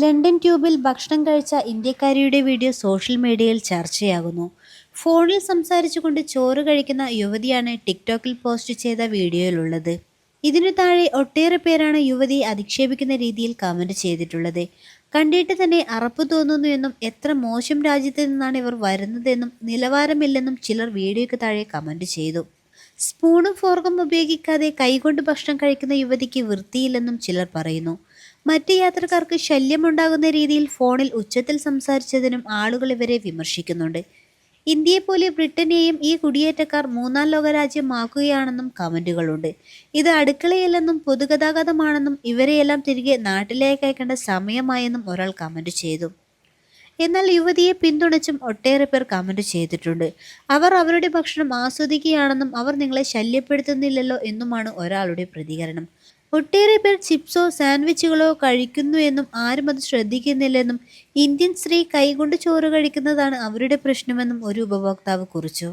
London ട്യൂബിൽ ഭക്ഷണം കഴിച്ച ഇന്ത്യക്കാരിയുടെ വീഡിയോ സോഷ്യൽ മീഡിയയിൽ ചർച്ചയാകുന്നു. ഫോണിൽ സംസാരിച്ചുകൊണ്ട് ചോറ് കഴിക്കുന്ന യുവതിയാണ് ടിക്ടോക്കിൽ പോസ്റ്റ് ചെയ്ത വീഡിയോയിലുള്ളത്. ഇതിനു താഴെ ഒട്ടേറെ പേരാണ് യുവതി അധിക്ഷേപിക്കുന്ന രീതിയിൽ കമന്റ് ചെയ്തിട്ടുള്ളത്. കണ്ടിട്ട് തന്നെ അറപ്പ് തോന്നുന്നു എന്നും എത്ര മോശം രാജ്യത്ത് നിന്നാണ് ഇവർ വരുന്നതെന്നും നിലവാരമില്ലെന്നും ചിലർ വീഡിയോയ്ക്ക് താഴെ കമന്റ് ചെയ്തു. സ്പൂണും ഫോർക്കും ഉപയോഗിക്കാതെ കൈകൊണ്ട് ഭക്ഷണം കഴിക്കുന്ന യുവതിക്ക് വൃത്തിയില്ലെന്നും ചിലർ പറയുന്നു. മറ്റ് യാത്രക്കാർക്ക് ശല്യമുണ്ടാകുന്ന രീതിയിൽ ഫോണിൽ ഉച്ചത്തിൽ സംസാരിച്ചതിനും ആളുകൾ ഇവരെ വിമർശിക്കുന്നുണ്ട്. ഇന്ത്യയെപ്പോലെ ബ്രിട്ടനെയും ഈ കുടിയേറ്റക്കാർ മൂന്നാം ലോക രാജ്യമാക്കുകയാണെന്നും കമന്റുകളുണ്ട്. ഇത് അടുക്കളയല്ലെന്നും പൊതുഗതാഗതമാണെന്നും ഇവരെയെല്ലാം തിരികെ നാട്ടിലേക്ക് അയക്കേണ്ട സമയമായെന്നും ഒരാൾ കമന്റ് ചെയ്തു. എന്നാൽ യുവതിയെ പിന്തുണച്ചും ഒട്ടേറെ പേർ കമന്റ് ചെയ്തിട്ടുണ്ട്. അവർ അവരുടെ ഭക്ഷണം ആസ്വദിക്കുകയാണെന്നും അവർ നിങ്ങളെ ശല്യപ്പെടുത്തുന്നില്ലല്ലോ എന്നുമാണ് ഒരാളുടെ പ്രതികരണം. ഒട്ടേറെ പേർ ചിപ്സോ സാൻഡ്വിച്ചുകളോ കഴിക്കുന്നു എന്നും ആരും അത് ശ്രദ്ധിക്കുന്നില്ലെന്നും ഇന്ത്യൻ സ്ത്രീ കൈകൊണ്ട് ചോറ് കഴിക്കുന്നതാണ് അവരുടെ പ്രശ്നമെന്നും ഒരു ഉപഭോക്താവ് കുറിച്ചു.